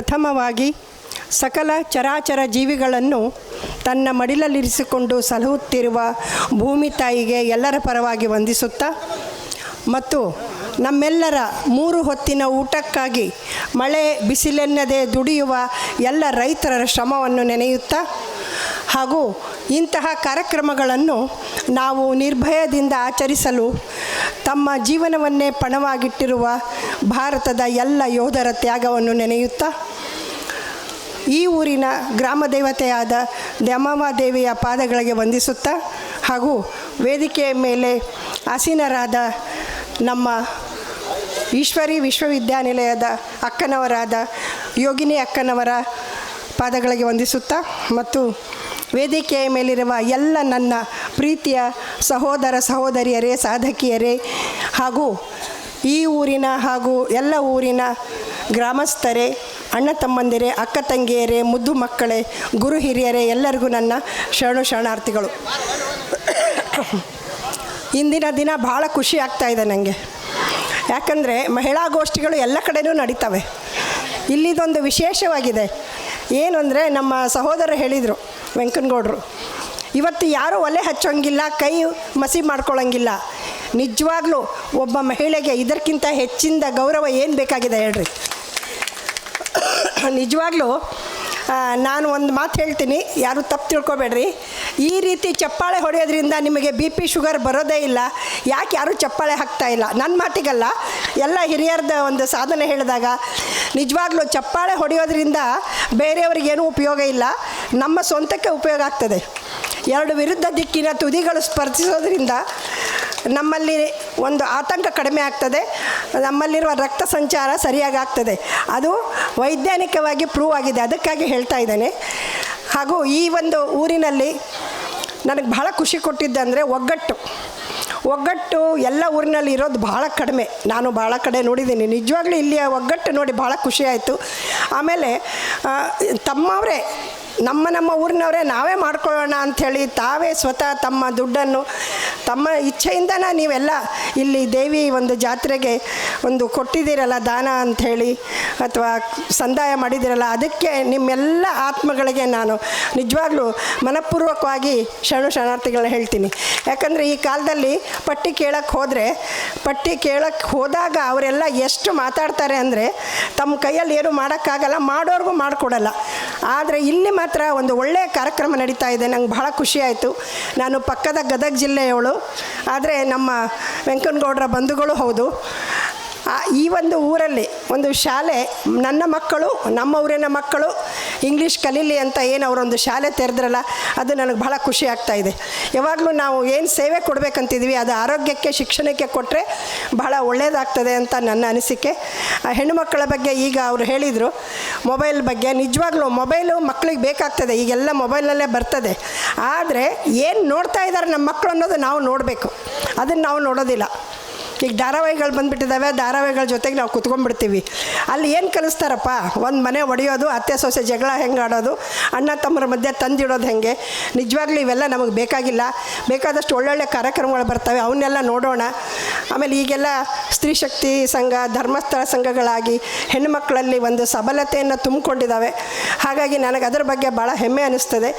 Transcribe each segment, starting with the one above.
ಪ್ರಥಮವಾಗಿ ಸಕಲ ಚರಾಚರ ಜೀವಿಗಳನ್ನು ತನ್ನ ಮಡಿಲಲ್ಲಿರಿಸಿಕೊಂಡು ಸಲಹುತ್ತಿರುವ ಭೂಮಿ ತಾಯಿಗೆ ಎಲ್ಲರ ಪರವಾಗಿ ವಂದಿಸುತ್ತಾ ಮತ್ತು ನಮ್ಮೆಲ್ಲರ ಮೂರು ಹೊತ್ತಿನ ಊಟಕ್ಕಾಗಿ ಮಳೆ ಬಿಸಿಲೆನ್ನದೆ ದುಡಿಯುವ ಎಲ್ಲ ರೈತರ ಶ್ರಮವನ್ನು ನೆನೆಯುತ್ತಾ ಹಾಗೂ ಇಂತಹ ಕಾರ್ಯಕ್ರಮಗಳನ್ನು ನಾವು ನಿರ್ಭಯದಿಂದ ಆಚರಿಸಲು ತಮ್ಮ ಜೀವನವನ್ನೇ ಪಣವಾಗಿಟ್ಟಿರುವ ಭಾರತದ ಎಲ್ಲ ಯೋಧರ ತ್ಯಾಗವನ್ನು ನೆನೆಯುತ್ತಾ ಈ ಊರಿನ ಗ್ರಾಮ ದೇವತೆಯಾದ ದ್ಯಾಮವ್ವ ದೇವಿಯ ಪಾದಗಳಿಗೆ ವಂದಿಸುತ್ತಾ ಹಾಗೂ ವೇದಿಕೆಯ ಮೇಲೆ ಆಸೀನರಾದ ನಮ್ಮ ಈಶ್ವರಿ ವಿಶ್ವವಿದ್ಯಾನಿಲಯದ ಅಕ್ಕನವರಾದ ಯೋಗಿನಿ ಅಕ್ಕನವರ ಪಾದಗಳಿಗೆ ವಂದಿಸುತ್ತಾ ಮತ್ತು ವೇದಿಕೆಯ ಮೇಲಿರುವ ಎಲ್ಲ ನನ್ನ ಪ್ರೀತಿಯ ಸಹೋದರ ಸಹೋದರಿಯರೇ, ಸಾಧಕಿಯರೇ ಹಾಗೂ ಈ ಊರಿನ ಹಾಗೂ ಎಲ್ಲ ಊರಿನ ಗ್ರಾಮಸ್ಥರೇ ಅಣ್ಣ ತಮ್ಮಂದಿರೇ, ಅಕ್ಕ ತಂಗಿಯರೇ, ಮುದ್ದು ಮಕ್ಕಳೇ, ಗುರು ಹಿರಿಯರೇ, ಎಲ್ಲರಿಗೂ ನನ್ನ ಶರಣು ಶರಣಾರ್ಥಿಗಳು. ಇಂದಿನ ದಿನ ಭಾಳ ಖುಷಿ ಆಗ್ತಾ ಇದೆ ನನಗೆ ಯಾಕಂದರೆ ಮಹಿಳಾ ಗೋಷ್ಠಿಗಳು ಎಲ್ಲ ಕಡೆಯೂ ನಡೀತವೆ. ಇಲ್ಲಿದೊಂದು ವಿಶೇಷವಾಗಿದೆ. ಏನು ಅಂದರೆ ನಮ್ಮ ಸಹೋದರ ಹೇಳಿದರು, ವೆಂಕನಗೌಡರು, ಇವತ್ತು ಯಾರೂ ಒಲೆ ಹಚ್ಚೋಂಗಿಲ್ಲ, ಕೈ ಮಸಿ ಮಾಡ್ಕೊಳ್ಳೋಂಗಿಲ್ಲ ನಿಜವಾಗ್ಲೂ ಒಬ್ಬ ಮಹಿಳೆಗೆ ಇದಕ್ಕಿಂತ ಹೆಚ್ಚಿನ ಗೌರವ ಏನು ಬೇಕಾಗಿದೆ ಹೇಳ್ರಿ. ನಿಜವಾಗ್ಲೂ ನಾನು ಒಂದು ಮಾತು ಹೇಳ್ತೀನಿ, ಯಾರು ತಪ್ಪು ತಿಳ್ಕೊಬೇಡ್ರಿ. ಈ ರೀತಿ ಚಪ್ಪಾಳೆ ಹೊಡೆಯೋದ್ರಿಂದ ನಿಮಗೆ ಬಿ ಪಿ ಶುಗರ್ ಬರೋದೇ ಇಲ್ಲ, ಯಾಕೆ ಯಾರೂ ಚಪ್ಪಾಳೆ ಹಾಕ್ತಾ ಇಲ್ಲ? ನನ್ನ ಮಾತಿಗಲ್ಲ, ಎಲ್ಲ ಹಿರಿಯರ್ದ ಒಂದು ಸಾಧನೆ ಹೇಳಿದಾಗ, ನಿಜವಾಗ್ಲೂ ಚಪ್ಪಾಳೆ ಹೊಡೆಯೋದ್ರಿಂದ ಬೇರೆಯವ್ರಿಗೇನೂ ಉಪಯೋಗ ಇಲ್ಲ, ನಮ್ಮ ಸ್ವಂತಕ್ಕೆ ಉಪಯೋಗ ಆಗ್ತದೆ. ಎರಡು ವಿರುದ್ಧ ದಿಕ್ಕಿನ ತುದಿಗಳು ಸ್ಪರ್ಧಿಸೋದ್ರಿಂದ ನಮ್ಮಲ್ಲಿ ಒಂದು ಆತಂಕ ಕಡಿಮೆ ಆಗ್ತದೆ, ನಮ್ಮಲ್ಲಿರುವ ರಕ್ತ ಸಂಚಾರ ಸರಿಯಾಗಿ ಆಗ್ತದೆ. ಅದು ವೈಜ್ಞಾನಿಕವಾಗಿ ಪ್ರೂವ್ ಆಗಿದೆ. ಅದಕ್ಕಾಗಿ ಹೇಳ್ತಾ ಇದ್ದೇನೆ. ಹಾಗೂ ಈ ಒಂದು ಊರಿನಲ್ಲಿ ನನಗೆ ಬಹಳ ಖುಷಿ ಕೊಟ್ಟಿದ್ದಂದರೆ ಒಗ್ಗಟ್ಟು. ಒಗ್ಗಟ್ಟು ಎಲ್ಲ ಊರಿನಲ್ಲಿ ಇರೋದು ಭಾಳ ಕಡಿಮೆ. ನಾನು ಭಾಳ ಕಡೆ ನೋಡಿದ್ದೀನಿ. ನಿಜವಾಗ್ಲೂ ಇಲ್ಲಿಯ ಒಗ್ಗಟ್ಟು ನೋಡಿ ಭಾಳ ಖುಷಿ ಆಯಿತು. ಆಮೇಲೆ ತಮ್ಮವರೇ, ನಮ್ಮ ನಮ್ಮ ಊರಿನವರೇ ನಾವೇ ಮಾಡ್ಕೊಳ್ಳೋಣ ಅಂಥೇಳಿ ತಾವೇ ಸ್ವತಃ ತಮ್ಮ ದುಡ್ಡನ್ನು ತಮ್ಮ ಇಚ್ಛೆಯಿಂದನ ನೀವೆಲ್ಲ ಇಲ್ಲಿ ದೇವಿ ಒಂದು ಜಾತ್ರೆಗೆ ಒಂದು ಕೊಟ್ಟಿದ್ದೀರಲ್ಲ ದಾನ ಅಂಥೇಳಿ ಅಥವಾ ಸಂದಾಯ ಮಾಡಿದ್ದೀರಲ್ಲ, ಅದಕ್ಕೆ ನಿಮ್ಮೆಲ್ಲ ಆತ್ಮಗಳಿಗೆ ನಾನು ನಿಜವಾಗ್ಲೂ ಮನಪೂರ್ವಕವಾಗಿ ಶರಣು ಶರಣಾರ್ಥಿಗಳನ್ನ ಹೇಳ್ತೀನಿ. ಯಾಕಂದರೆ ಈ ಕಾಲದಲ್ಲಿ ಪಟ್ಟಿ ಕೇಳಕ್ಕೆ ಹೋದರೆ, ಪಟ್ಟಿ ಕೇಳಕ್ಕೆ ಹೋದಾಗ ಅವರೆಲ್ಲ ಎಷ್ಟು ಮಾತಾಡ್ತಾರೆ ಅಂದರೆ ತಮ್ಮ ಕೈಯಲ್ಲಿ ಏನು ಮಾಡೋಕ್ಕಾಗಲ್ಲ, ಮಾಡೋರ್ಗೂ ಮಾಡಿಕೊಡಲ್ಲ. ಆದರೆ ಇಲ್ಲಿ ಮಾತ್ರ ಒಂದು ಒಳ್ಳೆಯ ಕಾರ್ಯಕ್ರಮ ನಡೀತಾ ಇದೆ. ನಂಗೆ ಬಹಳ ಖುಷಿಯಾಯಿತು ನಾನು ಪಕ್ಕದ ಗದಗ ಜಿಲ್ಲೆಯವಳು. ಆದರೆ ನಮ್ಮ ವೆಂಕನಗೌಡರ ಬಂಧುಗಳು ಹೌದು. ಈ ಒಂದು ಊರಲ್ಲಿ ಒಂದು ಶಾಲೆ, ನನ್ನ ಮಕ್ಕಳು ನಮ್ಮ ಊರಿನ ಮಕ್ಕಳು ಇಂಗ್ಲೀಷ್ ಕಲೀಲಿ ಅಂತ ಏನು ಅವರೊಂದು ಶಾಲೆ ತೆರೆದ್ರಲ್ಲ, ಅದು ನನಗೆ ಬಹಳ ಖುಷಿ ಆಗ್ತಾ ಇದೆ. ಯಾವಾಗಲೂ ನಾವು ಏನು ಸೇವೆ ಕೊಡಬೇಕಂತಿದ್ವಿ, ಅದು ಆರೋಗ್ಯಕ್ಕೆ, ಶಿಕ್ಷಣಕ್ಕೆ ಕೊಟ್ಟರೆ ಬಹಳ ಒಳ್ಳೆಯದಾಗ್ತದೆ ಅಂತ ನನ್ನ ಅನಿಸಿಕೆ. ಆ ಹೆಣ್ಣು ಮಕ್ಕಳ ಬಗ್ಗೆ ಈಗ ಅವರು ಹೇಳಿದರು. ಮೊಬೈಲ್ ಬಗ್ಗೆ ನಿಜವಾಗ್ಲೂ ಮೊಬೈಲು ಮಕ್ಕಳಿಗೆ ಬೇಕಾಗ್ತದೆ ಈಗೆಲ್ಲ ಮೊಬೈಲಲ್ಲೇ ಬರ್ತದೆ. ಆದರೆ ಏನು ನೋಡ್ತಾ ಇದ್ದಾರೆ ನಮ್ಮ ಮಕ್ಕಳು ಅನ್ನೋದು ನಾವು ನೋಡಬೇಕು. ಅದನ್ನು ನಾವು ನೋಡೋದಿಲ್ಲ. ಈಗ ಧಾರಾವಾಹಿಗಳು ಬಂದುಬಿಟ್ಟಿದ್ದಾವೆ ಧಾರಾವಾಹಿಗಳ ಜೊತೆಗೆ ನಾವು ಕುತ್ಕೊಂಡ್ಬಿಡ್ತೀವಿ. ಅಲ್ಲಿ ಏನು ಕಲಿಸ್ತಾರಪ್ಪ? ಒಂದು ಮನೆ ಒಡೆಯೋದು, ಅತ್ತೆ ಸೊಸೆ ಜಗಳ ಹೆಂಗೆ ಆಡೋದು, ಅಣ್ಣ ತಮ್ಮರ ಮಧ್ಯೆ ತಂದಿಡೋದು ಹೆಂಗೆ? ನಿಜವಾಗ್ಲೂ ಇವೆಲ್ಲ ನಮಗೆ ಬೇಕಾಗಿಲ್ಲ. ಬೇಕಾದಷ್ಟು ಒಳ್ಳೊಳ್ಳೆ ಕಾರ್ಯಕ್ರಮಗಳು ಬರ್ತವೆ, ಅವನ್ನೆಲ್ಲ ನೋಡೋಣ. ಆಮೇಲೆ ಈಗೆಲ್ಲ ಸ್ತ್ರೀ ಶಕ್ತಿ ಸಂಘ, ಧರ್ಮಸ್ಥಳ ಸಂಘಗಳಾಗಿ ಹೆಣ್ಣುಮಕ್ಕಳಲ್ಲಿ ಒಂದು ಸಬಲತೆಯನ್ನು ತುಂಬಿಕೊಂಡಿದ್ದಾವೆ. ಹಾಗಾಗಿ ನನಗೆ ಅದರ ಬಗ್ಗೆ ಭಾಳ ಹೆಮ್ಮೆ ಅನ್ನಿಸ್ತದೆ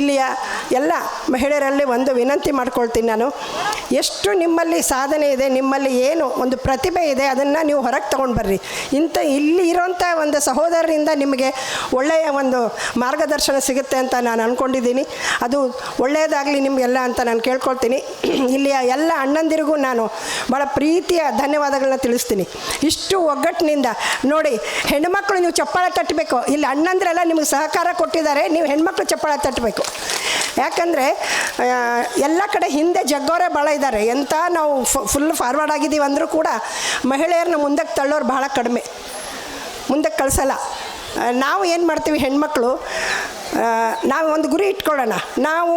ಇಲ್ಲಿಯ ಎಲ್ಲ ಮಹಿಳೆಯರಲ್ಲಿ ಒಂದು ವಿನಂತಿ ಮಾಡ್ಕೊಳ್ತೀನಿ ನಾನು. ಎಷ್ಟು ನಿಮ್ಮಲ್ಲಿ ಸಾಧನೆ ಇದೆ, ನಿಮ್ಮಲ್ಲಿ ಏನು ಒಂದು ಪ್ರತಿಭೆ ಇದೆ, ಅದನ್ನು ನೀವು ಹೊರಗೆ ತೊಗೊಂಡು ಬರ್ರಿ. ಇಂಥ ಇಲ್ಲಿ ಇರೋಂಥ ಒಂದು ಸಹೋದರರಿಂದ ನಿಮಗೆ ಒಳ್ಳೆಯ ಒಂದು ಮಾರ್ಗದರ್ಶನ ಸಿಗುತ್ತೆ ಅಂತ ನಾನು ಅಂದ್ಕೊಂಡಿದ್ದೀನಿ ಅದು ಒಳ್ಳೆಯದಾಗಲಿ ನಿಮಗೆಲ್ಲ ಅಂತ ನಾನು ಕೇಳ್ಕೊಳ್ತೀನಿ. ಇಲ್ಲಿಯ ಎಲ್ಲ ಅಣ್ಣಂದಿರಿಗೂ ನಾನು ಭಾಳ ಪ್ರೀತಿಯ ಧನ್ಯವಾದಗಳನ್ನ ತಿಳಿಸ್ತೀನಿ. ಇಷ್ಟು ಒಗ್ಗಟ್ಟಿನಿಂದ ನೋಡಿ ಹೆಣ್ಮಕ್ಳು ನೀವು ಚಪ್ಪಾಳೆ ತಟ್ಟಬೇಕು. ಇಲ್ಲಿ ಅಣ್ಣಂದ್ರೆಲ್ಲ ನಿಮಗೆ ಸಹಕಾರ ಕೊಟ್ಟಿದ್ದಾರೆ, ನೀವು ಹೆಣ್ಮಕ್ಳು ಚಪ್ಪಾಳೆ ತಟ್ಟಬೇಕು. ಯಾಕಂದರೆ ಎಲ್ಲ ಕಡೆ ಹಿಂದೆ ಜಗ್ಗೋರೆ ಭಾಳ ಇದ್ದಾರೆ ಎಂಥ ನಾವು ಫುಲ್ ಫಾರ್ವರ್ಡ್ ಆಗಿದ್ದೀವಿ ಅಂದರೂ ಕೂಡ ಮಹಿಳೆಯರನ್ನ ಮುಂದಕ್ಕೆ ತಳ್ಳೋರು ಭಾಳ ಕಡಿಮೆ. ಮುಂದಕ್ಕೆ ಕಳಿಸಲ್ಲ. ನಾವು ಏನು ಮಾಡ್ತೀವಿ ಹೆಣ್ಮಕ್ಳು? ನಾವು ಒಂದು ಗುರಿ ಇಟ್ಕೊಳ್ಳೋಣ. ನಾವು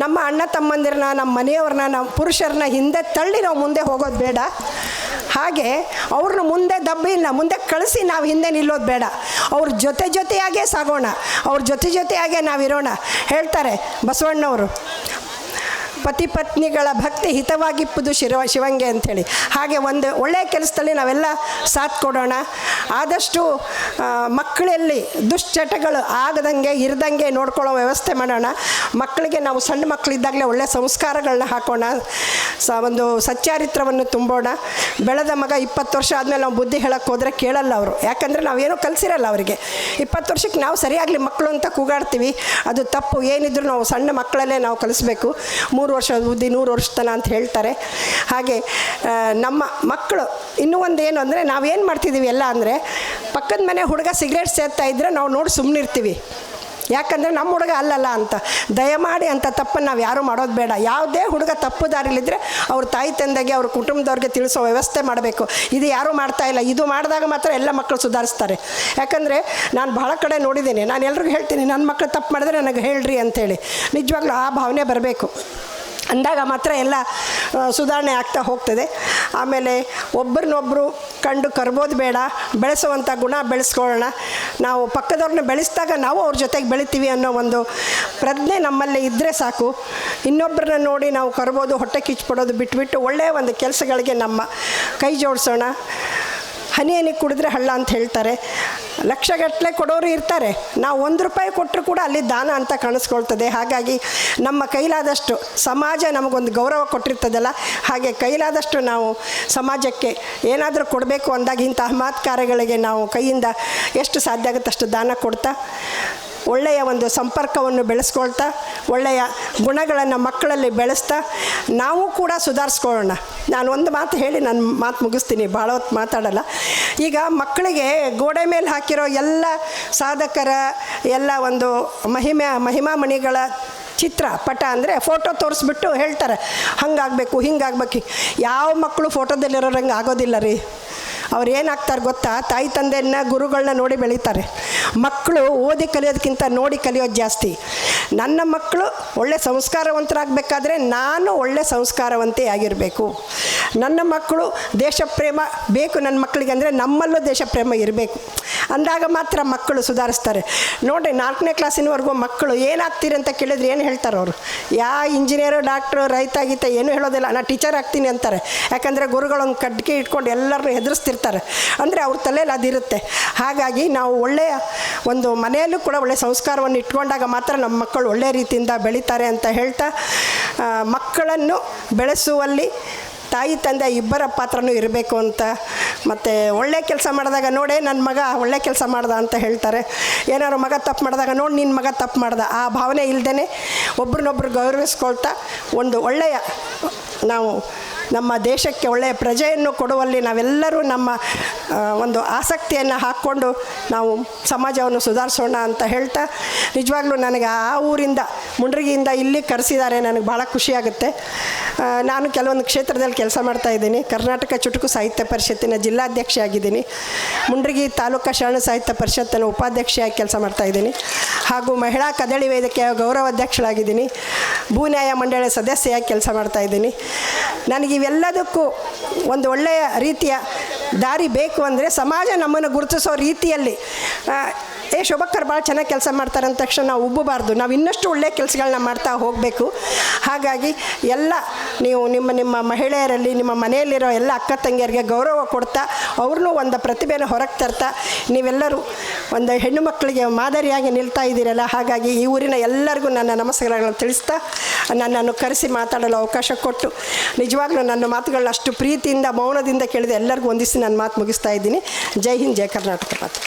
ನಮ್ಮ ಅಣ್ಣ ತಮ್ಮಂದಿರನ್ನ, ನಮ್ಮ ಮನೆಯವ್ರನ್ನ, ನಮ್ಮ ಪುರುಷರನ್ನ ಹಿಂದೆ ತಳ್ಳಿ ನಾವು ಮುಂದೆ ಹೋಗೋದು ಬೇಡ. ಹಾಗೆ ಅವ್ರನ್ನ ಮುಂದೆ ದಬ್ಬಿ ಇಲ್ಲ ಮುಂದೆ ಕಳಿಸಿ ನಾವು ಹಿಂದೆ ನಿಲ್ಲೋದು ಬೇಡ. ಅವ್ರ ಜೊತೆ ಜೊತೆಯಾಗೇ ಸಾಗೋಣ. ಅವ್ರ ಜೊತೆ ಜೊತೆಯಾಗೇ ನಾವಿರೋಣ ಹೇಳ್ತಾರೆ ಬಸವಣ್ಣವರು ಪತಿ ಪತ್ನಿಗಳ ಭಕ್ತಿ ಹಿತವಾಗಿಪ್ಪುದು ಶಿವ ಶಿವಂಗೆ ಅಂಥೇಳಿ. ಹಾಗೆ ಒಂದು ಒಳ್ಳೆಯ ಕೆಲಸದಲ್ಲಿ ನಾವೆಲ್ಲ ಸಾಥ್ ಕೊಡೋಣ. ಆದಷ್ಟು ಮಕ್ಕಳಲ್ಲಿ ದುಶ್ಚಟಗಳು ಆಗದಂಗೆ, ಇರದಂಗೆ ನೋಡ್ಕೊಳ್ಳೋ ವ್ಯವಸ್ಥೆ ಮಾಡೋಣ. ಮಕ್ಕಳಿಗೆ ನಾವು ಸಣ್ಣ ಮಕ್ಕಳಿದ್ದಾಗಲೇ ಒಳ್ಳೆಯ ಸಂಸ್ಕಾರಗಳನ್ನ ಹಾಕೋಣ. ಸ, ಒಂದು ಸಚ್ಚಾರಿತ್ರವನ್ನು ತುಂಬೋಣ. ಬೆಳೆದ ಮಗ ಇಪ್ಪತ್ತು ವರ್ಷ ಆದಮೇಲೆ ನಾವು ಬುದ್ಧಿ ಹೇಳಕ್ಕೆ ಹೋದರೆ ಕೇಳಲ್ಲ ಅವರು. ಯಾಕಂದರೆ ನಾವೇನೂ ಕಲಿಸಿರಲ್ಲ ಅವರಿಗೆ. ಇಪ್ಪತ್ತು ವರ್ಷಕ್ಕೆ ನಾವು ಸರಿಯಾಗಲಿ ಮಕ್ಕಳು ಅಂತ ಕೂಗಾಡ್ತೀವಿ. ಅದು ತಪ್ಪು. ಏನಿದ್ರು ನಾವು ಸಣ್ಣ ಮಕ್ಕಳಲ್ಲೇ ನಾವು ಕಲಿಸ್ಬೇಕು. ಮೂರು ವರ್ಷ ಬುದ್ಧಿ ನೂರು ವರ್ಷ ತನ ಅಂತ ಹೇಳ್ತಾರೆ. ಹಾಗೆ ನಮ್ಮ ಮಕ್ಕಳು, ಇನ್ನೂ ಒಂದು ಏನು ಅಂದರೆ ನಾವೇನು ಮಾಡ್ತಿದ್ದೀವಿ ಎಲ್ಲ ಅಂದರೆ ಪಕ್ಕದ ಮನೆ ಹುಡುಗ ಸಿಗರೇಟ್ ಸೇರ್ತಾ ಇದ್ದರೆ ನಾವು ನೋಡಿ ಸುಮ್ಮನಿರ್ತೀವಿ ಯಾಕಂದರೆ ನಮ್ಮ ಹುಡುಗ ಅಲ್ಲಲ್ಲ ಅಂತ. ದಯಮಾಡಿ ಅಂತ ತಪ್ಪನ್ನು ನಾವು ಯಾರೂ ಮಾಡೋದು ಬೇಡ. ಯಾವುದೇ ಹುಡುಗ ತಪ್ಪು ದಾರಿಲಿದ್ದರೆ ಅವ್ರ ತಾಯಿ ತಂದೆಗೆ, ಅವ್ರ ಕುಟುಂಬದವ್ರಿಗೆ ತಿಳಿಸೋ ವ್ಯವಸ್ಥೆ ಮಾಡಬೇಕು. ಇದು ಯಾರೂ ಮಾಡ್ತಾ ಇಲ್ಲ. ಇದು ಮಾಡಿದಾಗ ಮಾತ್ರ ಎಲ್ಲ ಮಕ್ಕಳು ಸುಧಾರಿಸ್ತಾರೆ. ಯಾಕಂದರೆ ನಾನು ಬಹಳ ಕಡೆ ನೋಡಿದ್ದೀನಿ. ನಾನು ಎಲ್ರಿಗೂ ಹೇಳ್ತೀನಿ ನನ್ನ ಮಕ್ಕಳು ತಪ್ಪು ಮಾಡಿದ್ರೆ ನನಗೆ ಹೇಳ್ರಿ ಅಂತೇಳಿ ನಿಜವಾಗ್ಲೂ ಆ ಭಾವನೆ ಬರಬೇಕು. ಅಂದಾಗ ಮಾತ್ರ ಎಲ್ಲ ಸುಧಾರಣೆ ಆಗ್ತಾ ಹೋಗ್ತದೆ. ಆಮೇಲೆ ಒಬ್ಬರನ್ನೊಬ್ಬರು ಕಂಡು ಕರ್ಬೋದು ಬೇಡ ಬೆಳೆಸುವಂಥ ಗುಣ ಬೆಳೆಸ್ಕೊಳ್ಳೋಣ. ನಾವು ಪಕ್ಕದವ್ರನ್ನ ಬೆಳೆಸಿದಾಗ ನಾವು ಅವ್ರ ಜೊತೆಗೆ ಬೆಳಿತೀವಿ ಅನ್ನೋ ಒಂದು ಪ್ರಜ್ಞೆ ನಮ್ಮಲ್ಲಿ ಇದ್ದರೆ ಸಾಕು. ಇನ್ನೊಬ್ಬರನ್ನ ನೋಡಿ ನಾವು ಕರ್ಬೋದು, ಹೊಟ್ಟೆ ಕಿಚ್ಚಿಬಿಡೋದು ಬಿಟ್ಬಿಟ್ಟು ಒಳ್ಳೆಯ ಒಂದು ಕೆಲಸಗಳಿಗೆ ನಮ್ಮ ಕೈ ಜೋಡಿಸೋಣ. ಹನಿ ಹನಿ ಕುಡಿದ್ರೆ ಹಳ್ಳ ಅಂತ ಹೇಳ್ತಾರೆ. ಲಕ್ಷಗಟ್ಟಲೆ ಕೊಡೋರು ಇರ್ತಾರೆ. ನಾವು ಒಂದು ರೂಪಾಯಿ ಕೊಟ್ಟರು ಕೂಡ ಅಲ್ಲಿ ದಾನ ಅಂತ ಕಾಣಿಸ್ಕೊಳ್ತದೆ. ಹಾಗಾಗಿ ನಮ್ಮ ಕೈಲಾದಷ್ಟು ಸಮಾಜ ನಮಗೊಂದು ಗೌರವ ಕೊಟ್ಟಿರ್ತದಲ್ಲ. ಹಾಗೆ ಕೈಲಾದಷ್ಟು ನಾವು ಸಮಾಜಕ್ಕೆ ಏನಾದರೂ ಕೊಡಬೇಕು ಅಂದಾಗ ಇಂತಹ ಮಹತ್ ಕಾರ್ಯಗಳಿಗೆ ನಾವು ಕೈಯಿಂದ ಎಷ್ಟು ಸಾಧ್ಯ ಆಗುತ್ತೆ ಅಷ್ಟು ದಾನ ಕೊಡ್ತಾ ಒಳ್ಳೆಯ ಒಂದು ಸಂಪರ್ಕವನ್ನು ಬೆಳೆಸ್ಕೊಳ್ತಾ, ಒಳ್ಳೆಯ ಗುಣಗಳನ್ನು ಮಕ್ಕಳಲ್ಲಿ ಬೆಳೆಸ್ತಾ, ನಾವು ಕೂಡ ಸುಧಾರಿಸ್ಕೊಳ್ಳೋಣ. ನಾನು ಒಂದು ಮಾತು ಹೇಳಿ ನಾನು ಮಾತು ಮುಗಿಸ್ತೀನಿ. ಭಾಳ ಹೊತ್ತು ಮಾತಾಡಲ್ಲ. ಈಗ ಮಕ್ಕಳಿಗೆ ಗೋಡೆ ಮೇಲೆ ಹಾಕಿರೋ ಎಲ್ಲ ಸಾಧಕರ ಎಲ್ಲ ಒಂದು ಮಹಿಮೆ ಮಹಿಮಾಮಣಿಗಳ ಚಿತ್ರ, ಪಟ ಅಂದರೆ ಫೋಟೋ ತೋರಿಸ್ಬಿಟ್ಟು ಹೇಳ್ತಾರೆ. ಹಂಗಾಗಬೇಕು, ಹಿಂಗಾಗಬೇಕು. ಯಾವ ಮಕ್ಕಳು ಫೋಟೋದಲ್ಲಿರೋರಂಗೆ ಆಗೋದಿಲ್ಲ ರೀ. ಅವ್ರು ಏನಾಗ್ತಾರೆ ಗೊತ್ತಾ? ತಾಯಿ, ತಂದೆಯನ್ನ ಗುರುಗಳನ್ನ ನೋಡಿ ಬೆಳೀತಾರೆ. ಮಕ್ಕಳು ಓದಿ ಕಲಿಯೋದಕ್ಕಿಂತ ನೋಡಿ ಕಲಿಯೋದು ಜಾಸ್ತಿ. ನನ್ನ ಮಕ್ಕಳು ಒಳ್ಳೆ ಸಂಸ್ಕಾರವಂತರಾಗಬೇಕಾದ್ರೆ ನಾನು ಒಳ್ಳೆ ಸಂಸ್ಕಾರವಂತೆ ಆಗಿರಬೇಕು. ನನ್ನ ಮಕ್ಕಳು ದೇಶಪ್ರೇಮ ಬೇಕು ನನ್ನ ಮಕ್ಕಳಿಗೆ ಅಂದರೆ ನಮ್ಮಲ್ಲೂ ದೇಶಪ್ರೇಮ ಇರಬೇಕು. ಅಂದಾಗ ಮಾತ್ರ ಮಕ್ಕಳು ಸುಧಾರಿಸ್ತಾರೆ. ನೋಡಿರಿ ನಾಲ್ಕನೇ ಕ್ಲಾಸಿನವರೆಗೂ ಮಕ್ಕಳು ಏನಾಗ್ತೀರಿ ಅಂತ ಕೇಳಿದ್ರೆ ಏನು ಹೇಳ್ತಾರೆ ಅವರು. ಯಾ ಇಂಜಿನಿಯರು, ಡಾಕ್ಟ್ರು, ರೈತ, ಗೀತ ಏನೂ ಹೇಳೋದಿಲ್ಲ. ನಾನು ಟೀಚರ್ ಆಗ್ತೀನಿ ಅಂತಾರೆ. ಯಾಕಂದರೆ ಗುರುಗಳೊಂದು ಕಡ್ಗೆ ಇಟ್ಕೊಂಡು ಎಲ್ಲರನ್ನೂ ಹೆದರಿಸ್ತಿರ್ತಾರೆ. ಅಂದರೆ ಅವ್ರ ತಲೆಯಲ್ಲಿ ಅದಿರುತ್ತೆ ಹಾಗಾಗಿ ನಾವು ಒಳ್ಳೆಯ ಒಂದು ಮನೆಯಲ್ಲೂ ಕೂಡ ಒಳ್ಳೆಯ ಸಂಸ್ಕಾರವನ್ನು ಇಟ್ಕೊಂಡಾಗ ಮಾತ್ರ ನಮ್ಮ ಮಕ್ಕಳು ಒಳ್ಳೆಯ ರೀತಿಯಿಂದ ಬೆಳೀತಾರೆ ಅಂತ ಹೇಳ್ತಾ ಮಕ್ಕಳನ್ನು ಬೆಳೆಸುವಲ್ಲಿ ತಾಯಿ, ತಂದೆ ಇಬ್ಬರ ಪಾತ್ರನೂ ಇರಬೇಕು ಅಂತ ಮತ್ತು ಒಳ್ಳೆ ಕೆಲಸ ಮಾಡಿದಾಗ ನೋಡೇ ನನ್ನ ಮಗ ಒಳ್ಳೆ ಕೆಲಸ ಮಾಡ್ದ ಅಂತ ಹೇಳ್ತಾರೆ. ಏನಾದ್ರು ಮಗ ತಪ್ಪು ಮಾಡಿದಾಗ ನೋಡಿ ನಿನ್ನ ಮಗ ತಪ್ಪು ಮಾಡ್ದ. ಆ ಭಾವನೆ ಇಲ್ಲದೇ ಒಬ್ರನ್ನೊಬ್ರು ಗೌರವಿಸ್ಕೊಳ್ತಾ ಒಂದು ಒಳ್ಳೆಯ ನಾವು ನಮ್ಮ ದೇಶಕ್ಕೆ ಒಳ್ಳೆಯ ಪ್ರಜೆಯನ್ನು ಕೊಡುವಲ್ಲಿ ನಾವೆಲ್ಲರೂ ನಮ್ಮ ಒಂದು ಆಸಕ್ತಿಯನ್ನು ಹಾಕ್ಕೊಂಡು ನಾವು ಸಮಾಜವನ್ನು ಸುಧಾರಿಸೋಣ ಅಂತ ಹೇಳ್ತಾ ನಿಜವಾಗ್ಲೂ ನನಗೆ ಆ ಊರಿಂದ, ಮುಂಡ್ರಿಗಿಯಿಂದ ಇಲ್ಲಿ ಕರೆಸಿದ್ದಾರೆ ನನಗೆ ಭಾಳ ಖುಷಿಯಾಗುತ್ತೆ. ನಾನು ಕೆಲವೊಂದು ಕ್ಷೇತ್ರದಲ್ಲಿ ಕೆಲಸ ಮಾಡ್ತಾ ಇದ್ದೀನಿ. ಕರ್ನಾಟಕ ಚುಟುಕು ಸಾಹಿತ್ಯ ಪರಿಷತ್ತಿನ ಜಿಲ್ಲಾಧ್ಯಕ್ಷೆಯಾಗಿದ್ದೀನಿ. ಮುಂಡ್ರಿಗಿ ತಾಲೂಕಾ ಶರಣ ಸಾಹಿತ್ಯ ಪರಿಷತ್ತಿನ ಉಪಾಧ್ಯಕ್ಷೆಯಾಗಿ ಕೆಲಸ ಮಾಡ್ತಾ ಇದ್ದೀನಿ. ಹಾಗೂ ಮಹಿಳಾ ಕದಳಿ ವೇದಿಕೆಯ ಗೌರವಾಧ್ಯಕ್ಷಳಾಗಿದ್ದೀನಿ. ಭೂ ನ್ಯಾಯ ಮಂಡಳಿಯ ಸದಸ್ಯೆಯಾಗಿ ಕೆಲಸ ಮಾಡ್ತಾ ಇದ್ದೀನಿ. ನನಗೆ ಇವೆಲ್ಲದಕ್ಕೂ ಒಂದು ಒಳ್ಳೆಯ ರೀತಿಯ ದಾರಿ ಬೇಕು ಅಂದರೆ ಸಮಾಜ ನಮ್ಮನ್ನು ಗುರುತಿಸೋ ರೀತಿಯಲ್ಲಿ ಏ ಶೋಭಕ್ಕರ್ ಭಾಳ ಚೆನ್ನಾಗಿ ಕೆಲಸ ಮಾಡ್ತಾರೆ ಅಂದ ತಕ್ಷಣ ನಾವು ಉಬ್ಬಬಾರ್ದು. ನಾವು ಇನ್ನಷ್ಟು ಒಳ್ಳೆಯ ಕೆಲಸಗಳನ್ನ ಮಾಡ್ತಾ ಹೋಗಬೇಕು. ಹಾಗಾಗಿ ಎಲ್ಲ ನೀವು ನಿಮ್ಮ ನಿಮ್ಮ ಮಹಿಳೆಯರಲ್ಲಿ, ನಿಮ್ಮ ಮನೆಯಲ್ಲಿರೋ ಎಲ್ಲ ಅಕ್ಕ ತಂಗಿಯರಿಗೆ ಗೌರವ ಕೊಡ್ತಾ, ಅವ್ರನ್ನೂ ಒಂದು ಪ್ರತಿಭೆನ ಹೊರಗೆ ತರ್ತಾ, ನೀವೆಲ್ಲರೂ ಒಂದು ಹೆಣ್ಣು ಮಕ್ಕಳಿಗೆ ಮಾದರಿಯಾಗಿ ನಿಲ್ತಾ ಇದ್ದೀರಲ್ಲ, ಹಾಗಾಗಿ ಈ ಊರಿನ ಎಲ್ಲರಿಗೂ ನನ್ನ ನಮಸ್ಕಾರಗಳನ್ನು ತಿಳಿಸ್ತಾ, ನನ್ನನ್ನು ಕರೆಸಿ ಮಾತಾಡಲು ಅವಕಾಶ ಕೊಟ್ಟು, ನಿಜವಾಗ್ಲೂ ನನ್ನ ಮಾತುಗಳನ್ನ ಅಷ್ಟು ಪ್ರೀತಿಯಿಂದ, ಮೌನದಿಂದ ಕೇಳಿದ ಎಲ್ಲರಿಗೂ ಒಂದಿಸಿ ನಾನು ಮಾತು ಮುಗಿಸ್ತಾ ಇದ್ದೀನಿ. ಜೈ ಹಿಂದ್, ಜೈ ಕರ್ನಾಟಕ ಮಾತು